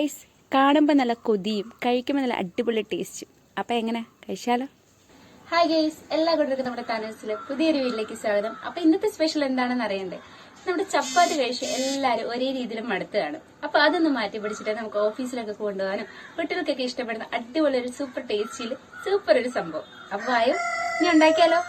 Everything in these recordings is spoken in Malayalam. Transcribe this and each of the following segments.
ഗൈസ് കാണുമ്പോൾ നല്ല കൊതിയും കഴിക്കുമ്പോൾ നല്ല അടിപൊളി ടേസ്റ്റും അപ്പം എങ്ങനെ? കഴിച്ചാലോ? ഹായ് ഗൈസ് എല്ലാ കൂട്ടർക്കും നമ്മുടെ താനൂസിലെ പുതിയൊരു വീട്ടിലേക്ക് സ്വാഗതം. അപ്പൊ ഇന്നത്തെ സ്പെഷ്യൽ എന്താണെന്ന് അറിയണ്ടേ? നമ്മുടെ ചപ്പാത്തി കഴിച്ച് എല്ലാവരും ഒരേ രീതിയിലും മടുത്തതാണ്. അപ്പൊ അതൊന്ന് മാറ്റി പിടിച്ചിട്ട് നമുക്ക് ഓഫീസിലൊക്കെ കൊണ്ടുപോകാനും കുട്ടികൾക്കൊക്കെ ഇഷ്ടപ്പെടുന്ന അടിപൊളി ഒരു സൂപ്പർ ടേസ്റ്റിൽ സൂപ്പർ ഒരു സംഭവം. അപ്പൊ ആയോ ഇനി ഉണ്ടാക്കിയാലോ?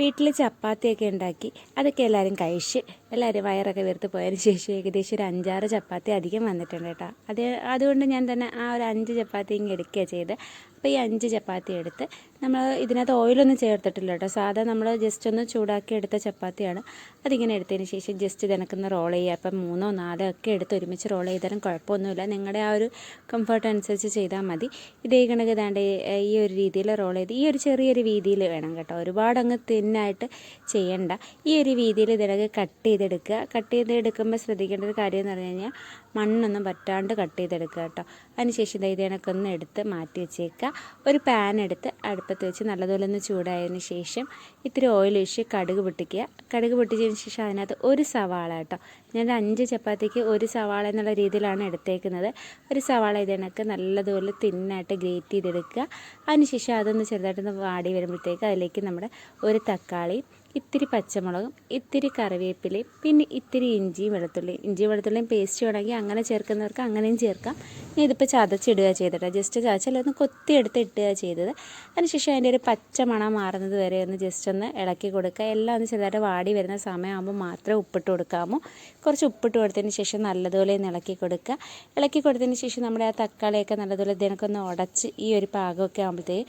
വീട്ടിൽ ചപ്പാത്തിയൊക്കെ ഉണ്ടാക്കി അതൊക്കെ എല്ലാവരും കഴിച്ച് എല്ലാവരും വയറൊക്കെ വീർത്ത് പോയതിന് ശേഷം ഏകദേശം ഒരു അഞ്ചാറ് ചപ്പാത്തി അധികം വന്നിട്ടുണ്ട് കേട്ടോ. അത് അതുകൊണ്ട് ഞാൻ തന്നെ ആ ഒരു അഞ്ച് ചപ്പാത്തി ഇങ്ങ് എടുക്കുക ചെയ്ത്. അപ്പോൾ ഈ അഞ്ച് ചപ്പാത്തി എടുത്ത് നമ്മൾ ഇതിനകത്ത് ഓയിലൊന്നും ചേർത്തിട്ടില്ല കേട്ടോ. സാധാ നമ്മൾ ജസ്റ്റ് ഒന്ന് ചൂടാക്കി എടുത്ത ചപ്പാത്തിയാണ്. അതിങ്ങനെ എടുത്തതിന് ശേഷം ജസ്റ്റ് ഇതിനക്കൊന്ന് റോൾ ചെയ്യുക. അപ്പം മൂന്നോ നാലോ ഒക്കെ എടുത്ത് ഒരുമിച്ച് റോൾ ചെയ്താലും കുഴപ്പമൊന്നുമില്ല. നിങ്ങളുടെ ആ ഒരു കംഫർട്ട് അനുസരിച്ച് ചെയ്താൽ മതി. ഇതേ കണക്ക് ഇതാണ്ട് ഈ ഒരു രീതിയിൽ റോൾ ചെയ്ത് ഈ ഒരു ചെറിയൊരു വീതിയിൽ വേണം കേട്ടോ. ഒരുപാട് അങ്ങ് തിന്നായിട്ട് ചെയ്യണ്ട. ഈ ഒരു വീതിയിൽ ഇതിനൊക്കെ കട്ട് ചെയ്തെടുക്കുക. കട്ട് ചെയ്തെടുക്കുമ്പോൾ ശ്രദ്ധിക്കേണ്ട ഒരു കാര്യം എന്ന് പറഞ്ഞു കഴിഞ്ഞാൽ മണ്ണൊന്നും പറ്റാണ്ട് കട്ട് ചെയ്തെടുക്കുക കേട്ടോ. അതിനുശേഷം ദാ ഒന്ന് എടുത്ത് മാറ്റി വെച്ചേക്കുക. ഒരു പാൻ എടുത്ത് അടുപ്പത്ത് വെച്ച് നല്ലതുപോലെ ഒന്ന് ചൂടായതിന് ശേഷം ഇത്തിരി ഓയിൽ ഒഴിച്ച് കടുക് പൊട്ടിക്കുക. കടുക് പൊട്ടിച്ചതിന് ശേഷം അതിനകത്ത് ഒരു സവാള കേട്ടോ. ഞാൻ അഞ്ച് ചപ്പാത്തിക്ക് ഒരു സവാള എന്നുള്ള രീതിയിലാണ് എടുത്തേക്കുന്നത്. ഒരു സവാള ഇതിനൊക്കെ നല്ലതുപോലെ തിന്നായിട്ട് ഗ്രേറ്റ് ചെയ്തെടുക്കുക. അതിനുശേഷം അതൊന്ന് ചെറുതായിട്ടൊന്ന് വാടി വരുമ്പോഴത്തേക്ക് അതിലേക്ക് നമ്മുടെ ഒരു തക്കാളി ഇത്തിരി പച്ചമുളകും ഇത്തിരി കറിവേപ്പിലയും പിന്നെ ഇത്തിരി ഇഞ്ചിയും വെളുത്തുള്ളിയും. ഇഞ്ചി വെളുത്തുള്ളിയും പേസ്റ്റ് വേണമെങ്കിൽ അങ്ങനെ ചേർക്കുന്നവർക്ക് അങ്ങനെയും ചേർക്കാം. ഇനി ഇതിപ്പോൾ ചതച്ചിടുക ചെയ്തിട്ട് ജസ്റ്റ് ചതച്ചാൽ ഒന്ന് കൊത്തിയെടുത്ത് ഇട്ടുക ചെയ്തത്. അതിനുശേഷം അതിന്റെ ഒരു പച്ച മണം മാറുന്നത് വരെ ഒന്ന് ജസ്റ്റ് ഒന്ന് ഇളക്കി കൊടുക്കുക. എല്ലാം ഒന്ന് ചെറുതായിട്ട് വാടി വരുന്ന സമയമാകുമ്പോൾ മാത്രമേ ഉപ്പിട്ട് കൊടുക്കാമോ? കുറച്ച് ഉപ്പിട്ട് കൊടുത്തതിന് ശേഷം നല്ലതുപോലെ ഒന്ന് ഇളക്കി കൊടുക്കുക. ഇളക്കി കൊടുത്തതിന് ശേഷം നമ്മുടെ ആ തക്കാളിയൊക്കെ നല്ലതുപോലെ ഇതിനൊക്കെ ഉടച്ച് ഈ ഒരു പാകമൊക്കെ ആകുമ്പോഴത്തേക്ക്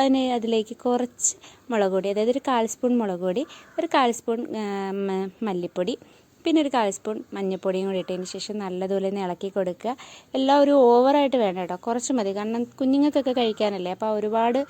അതിന് അതിലേക്ക് കുറച്ച് മുളക് പൊടി അതായത് ഒരു കാൽ സ്പൂൺ മുളക് പൊടി ഒരു കാൽ സ്പൂൺ മല്ലിപ്പൊടി പിന്നെ ഒരു കാൽ സ്പൂൺ മഞ്ഞൾപ്പൊടിയും കൂടി ഇട്ടതിന് ശേഷം നല്ലതുപോലെ ഒന്ന് ഇളക്കി കൊടുക്കുക. എല്ലാം ഒരു ഓവറായിട്ട് വേണ്ട കേട്ടോ. കുറച്ച് മതി. കാരണം കുഞ്ഞുങ്ങൾക്കൊക്കെ കഴിക്കാനല്ലേ. അപ്പോൾ ഒരുപാട്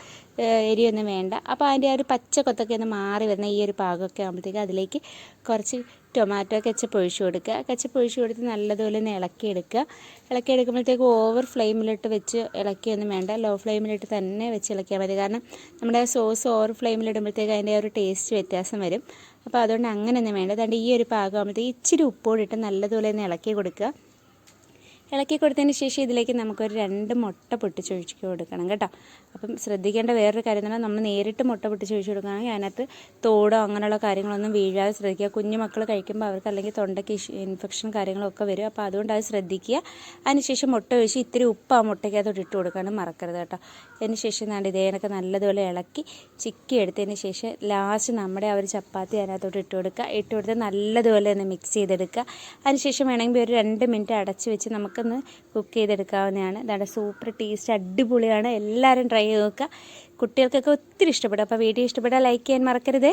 എരിയൊന്നും വേണ്ട. അപ്പോൾ അതിന്റെ ആ ഒരു പച്ച കൊത്തൊക്കെ ഒന്ന് മാറി വരുന്ന ഈ ഒരു പാകമൊക്കെ ആകുമ്പോഴത്തേക്ക് അതിലേക്ക് കുറച്ച് ടൊമാറ്റോ കെച്ചപ്പ് ഒഴിച്ചു കൊടുക്കുക. കെച്ചപ്പ് ഒഴിച്ചു കൊടുത്ത് നല്ലതുപോലെ ഒന്ന് ഇളക്കിയെടുക്കുക ഇളക്കിയെടുക്കുമ്പോഴത്തേക്ക് ഓവർ ഫ്ലെയിമിലിട്ട് വെച്ച് ഇളക്കിയൊന്നും വേണ്ട. ലോ ഫ്ലെയിമിലിട്ട് തന്നെ വെച്ച് ഇളക്കിയാൽ മതി. കാരണം നമ്മുടെ സോസ് ഓവർ ഫ്ലെയിമിലിടുമ്പോഴത്തേക്ക് അതിന്റെ ഒരു ടേസ്റ്റ് വ്യത്യാസം വരും. അപ്പോൾ അതുകൊണ്ട് അങ്ങനെയൊന്നും വേണ്ട. അതുകൊണ്ട് ഈ ഒരു പാകമാകുമ്പോഴത്തേക്ക് ഇച്ചിരി ഉപ്പോടിട്ട് നല്ലതുപോലെ ഒന്ന് ഇളക്കി കൊടുക്കുക. ഇളക്കി കൊടുത്തതിന് ശേഷം ഇതിലേക്ക് നമുക്കൊരു രണ്ട് മുട്ട പൊട്ടിച്ച് ഒഴിച്ച് കൊടുക്കണം കേട്ടോ. അപ്പം ശ്രദ്ധിക്കേണ്ട വേറൊരു കാര്യം പറഞ്ഞാൽ നമ്മൾ നേരിട്ട് മുട്ട പൊട്ടിച്ച് ഒഴിച്ച് കൊടുക്കുകയാണെങ്കിൽ അതിനകത്ത് തോടോ അങ്ങനെയുള്ള കാര്യങ്ങളൊന്നും വീഴാതെ ശ്രദ്ധിക്കുക. കുഞ്ഞു മക്കൾ കഴിക്കുമ്പോൾ അവർക്ക് അല്ലെങ്കിൽ തൊണ്ടയ്ക്ക് ഇൻഫെക്ഷൻ കാര്യങ്ങളൊക്കെ വരും. അപ്പോൾ അതുകൊണ്ട് അത് ശ്രദ്ധിക്കുക. അതിനുശേഷം മുട്ട ഒഴിച്ച് ഇത്തിരി ഉപ്പ് ആ മുട്ടയ്ക്കകത്തോട്ട് ഇട്ട് കൊടുക്കാനും മറക്കരുത് കേട്ടോ. അതിനുശേഷം ശേഷം ഞാൻ ഇതേനൊക്കെ നല്ലതുപോലെ ഇളക്കി ചിക്കി എടുത്തതിന് ശേഷം ലാസ്റ്റ് നമ്മുടെ ആ ഒരു ചപ്പാത്തി അതിനകത്തോട്ട് ഇട്ട് കൊടുക്കുക. ഇട്ട് കൊടുത്ത് നല്ലതുപോലെ ഒന്ന് മിക്സ് ചെയ്തെടുക്കുക. അതിനുശേഷം വേണമെങ്കിൽ ഒരു രണ്ട് മിനിറ്റ് അടച്ച് വെച്ച് നമുക്കൊന്ന് കുക്ക് ചെയ്തെടുക്കാവുന്നതാണ്. അതാണ് സൂപ്പർ ടേസ്റ്റ് അടിപൊളിയാണ്. എല്ലാവരും ട്രൈ ചെയ്ത് നോക്കുക. കുട്ടികൾക്കൊക്കെ ഒത്തിരി ഇഷ്ടപ്പെടും. അപ്പോൾ വീഡിയോ ഇഷ്ടപ്പെട്ടാൽ ലൈക്ക് ചെയ്യാൻ മറക്കരുതേ.